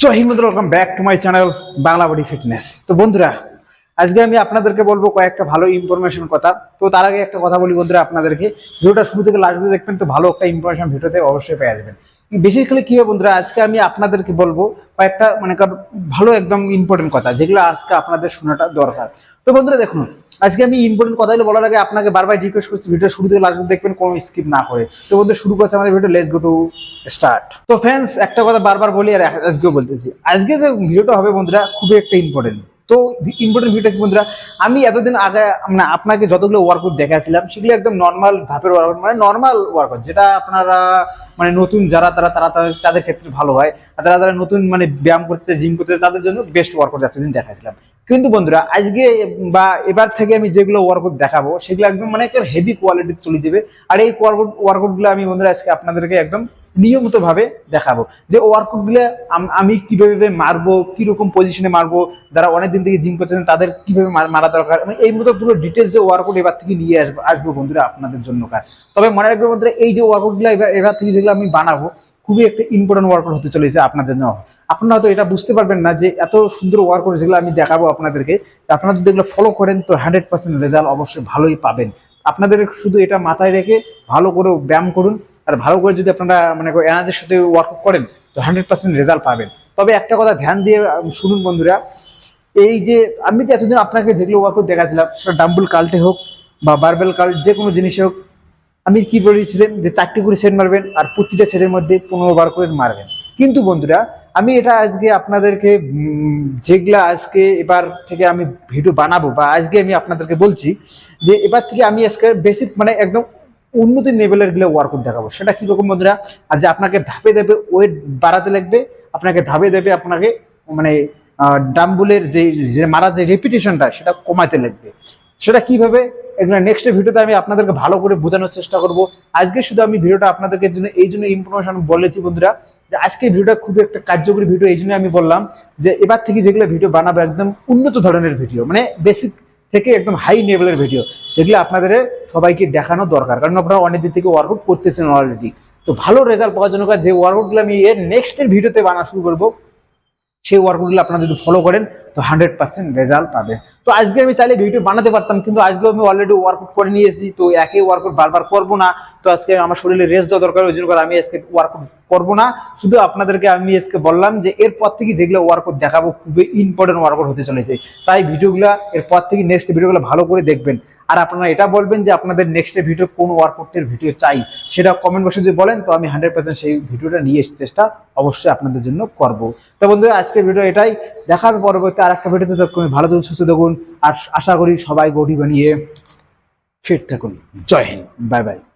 Jai Hind welcome back to my channel Bangla body fitness তো বন্ধুরা, আজকে আমি আপনাদেরকে বলব কয়েকটা ভালো ইনফরমেশন কথা। তো তার আগে একটা কথা বলি বন্ধুরা আপনাদেরকে। ভিডিওটা শুরু থেকে লাস্ট দেখবেন, তো ভালো একটা ইনফরমেশন ভিডিওতে অবশ্যই পেয়ে যাবেন। বেসিক্যালি কি হবে বন্ধুরা, আজকে আমি আপনাদেরকে বলব কয়েকটা মানে ভালো একদম ইম্পর্টেন্ট কথা, যেগুলো আজকে আপনাদের শোনাটা দরকার। তো বন্ধুরা দেখুন, আজকে আমি ইম্পর্টেন্ট কথাগুলো বলার আগে আপনাকে বারবার রিকোয়েস্ট করছি ভিডিও শুরু থেকে অবধি দেখবেন, কোনো স্কিপ না করে। তো বন্ধু শুরু করছে আমাদের video let's go to start তো ফ্রেন্ডস একটা কথা বারবার বলি আর আজকেও বলতেছি। আজকে যে ভিডিওটা হবে বন্ধুরা, খুবই একটা ইম্পর্টেন্ট তো ইম্পর্টেন্ট ভিডিও কি বন্ধুরা, আমি এতদিন আগে মানে আপনাকে যতগুলো ওয়ার্কআউট দেখাছিলাম সেগুলো একদম নর্মাল ধাপের ওয়ার্কআউট মানে নর্মাল ওয়ার্কআউট যেটা আপনারা মানে নতুন যারা, তারা তারা, তাদের ক্ষেত্রে ভালো হয়, আর যারা যারা নতুন মানে ব্যায়াম করতে জিম করতে তাদের জন্য বেস্ট ওয়ার্কআউট এতদিন দেখাছিলাম কিন্তু বন্ধুরা, আজকে বা এবার থেকে আমি যেগুলো ওয়ার্কআউট দেখাবো, সেগুলো একদম মানে হেভি কোয়ালিটির চলে যাবে, আর এই ওয়ার্কআউট ওয়ার্কআউটগুলো আমি বন্ধুরা আজকে আপনাদেরকে একদম নিয়মিত ভাবে দেখাবো। যে ওয়ার্কআউটগুলো আমি কীভাবে মারবো, কীরকম পজিশনে মারবো, যারা অনেকদিন থেকে জিম করছেন, তাদের কীভাবে মারা দরকার? মানে এই মতো পুরো ডিটেলস যে ওয়ার্কআউট এবার থেকে নিয়ে আসব আসব বন্ধুরা আপনাদের জন্য কার তবে মনে রাখবে বন্ধুরা, এই যে ওয়ার্কআউটগুলো এবার এবার থেকে যেগুলো আমি বানাবো, খুবই একটা ইম্পর্টেন্ট ওয়ার্কআউট হতে চলেছে আপনাদের জন্য। আপনারা হয়তো এটা বুঝতে পারবেন না যে এত সুন্দর ওয়ার্কআউট যেগুলো আমি দেখাবো আপনাদেরকে। আপনারা যদি এগুলো ফলো করেন, তো হান্ড্রেড পার্সেন্ট রেজাল্ট অবশ্যই ভালোই পাবেন। আপনাদের শুধু এটা মাথায় রেখে ভালো করে ব্যায়াম করুন আর ভালো করে যদি আপনারা মানে এনার্জির সাথে ওয়ার্কআউট করেন, তো হান্ড্রেড পার্সেন্ট রেজাল্ট পাবেন। তবে একটা কথা ধ্যান দিয়ে শুনুন বন্ধুরা, এই যে আমি তো এতদিন আপনাকে যেগুলো ওয়ার্কআউট দেখাছিলাম, সেটা ডাম্বুল কাল্টে হোক বা বারবেল কাল্ট, যে কোনো জিনিসে হোক, আমি কি বলেছিলাম যে চারটি করে সেট মারবেন আর প্রতিটা সেটের মধ্যে পনেরো বার করে মারবেন। কিন্তু বন্ধুরা, আমি এটা আজকে আপনাদেরকে যেগুলা আজকে এবার থেকে আমি ভিডিও বানাবো বা আজকে আমি আপনাদেরকে বলছি যে এবার থেকে আমি আজকে বেসিক মানে একদম উন্নতি লেভেলেরগুলো ওয়ার্কআউট দেখাবো। সেটা কীরকম বন্ধুরা? আর যে আপনাকে ধাপে ধাপে ওয়েট বাড়াতে লাগবে, আপনাকে ধাপে ধাপে আপনাকে মানে ডাম্বুলের যে মারার যে রেপিটেশনটা সেটা কমাতে লাগবে। সেটা কীভাবে? এগুলো নেক্সট ভিডিওতে আমি আপনাদেরকে ভালো করে বোঝানোর চেষ্টা করব। আজকে শুধু আমি ভিডিওটা আপনাদেরকে জন্য, এই জন্য ইনফরমেশন বলেছি বন্ধুরা, যে আজকে ভিডিওটা খুবই একটা কার্যকরী ভিডিও এই জন্য আমি বললাম যে, এবার থেকে যেগুলো ভিডিও বানাবো, একদম উন্নত ধরনের ভিডিও মানে বেসিক থেকে একদম হাই লেভেলের ভিডিও যেগুলো আপনাদের সবাইকে দেখানো দরকার। কারণ আপনারা অনেক দিন থেকে ওয়ার্কআউট করতেছেন অলরেডি তো ভালো রেজাল্ট পাওয়ার জন্য যে ওয়ার্কআউটগুলো আমি এর নেক্সটের ভিডিওতে বানা শুরু করব সেই ওয়ার্কআউটগুলো আপনারা যদি ফলো করেন, তো হান্ড্রেড পার্সেন্ট রেজাল্ট পাবে তো আজকে আমি চাইলে ভিডিও বানাতে পারতাম, কিন্তু আজকে আমি অলরেডি ওয়ার্কআউট করে নিয়েছি, তো একই ওয়ার্কআউট বারবার করব না। তো আজকে আমার শরীরে রেস্ট দেওয়া দরকার, ওই জন্য আমি আজকে ওয়ার্কআউট করব না। শুধু আপনাদেরকে আমি আজকে বললাম যে, এরপর থেকে যেগুলো ওয়ার্কআউট দেখাবো, খুবই ইম্পর্টেন্ট ওয়ার্কআউট হতে চলেছে। তাই ভিডিওগুলো এরপর থেকে নেক্সট ভিডিওগুলো ভালো করে দেখবেন। আর আপনারা এটা বলবেন যে আপনাদের নেক্সট ভিডিও কোন ওয়ার্কআউটের ভিডিও চাই, সেটা কমেন্ট বক্সে যদি বলেন, তো আমি হান্ড্রেড পার্সেন্ট সেই ভিডিওটা নিয়ে এসে চেষ্টা অবশ্যই আপনাদের জন্য করব। তো বন্ধুরা, আজকের ভিডিও এটাই। দেখা হবে পরবর্তী আর একটা ভিডিওতে ভালো থাকুন, সুস্থ থাকুন, আর আশা করি সবাই গরিব বানিয়ে ফিট থাকুন। জয় হিন্দ বাই বাই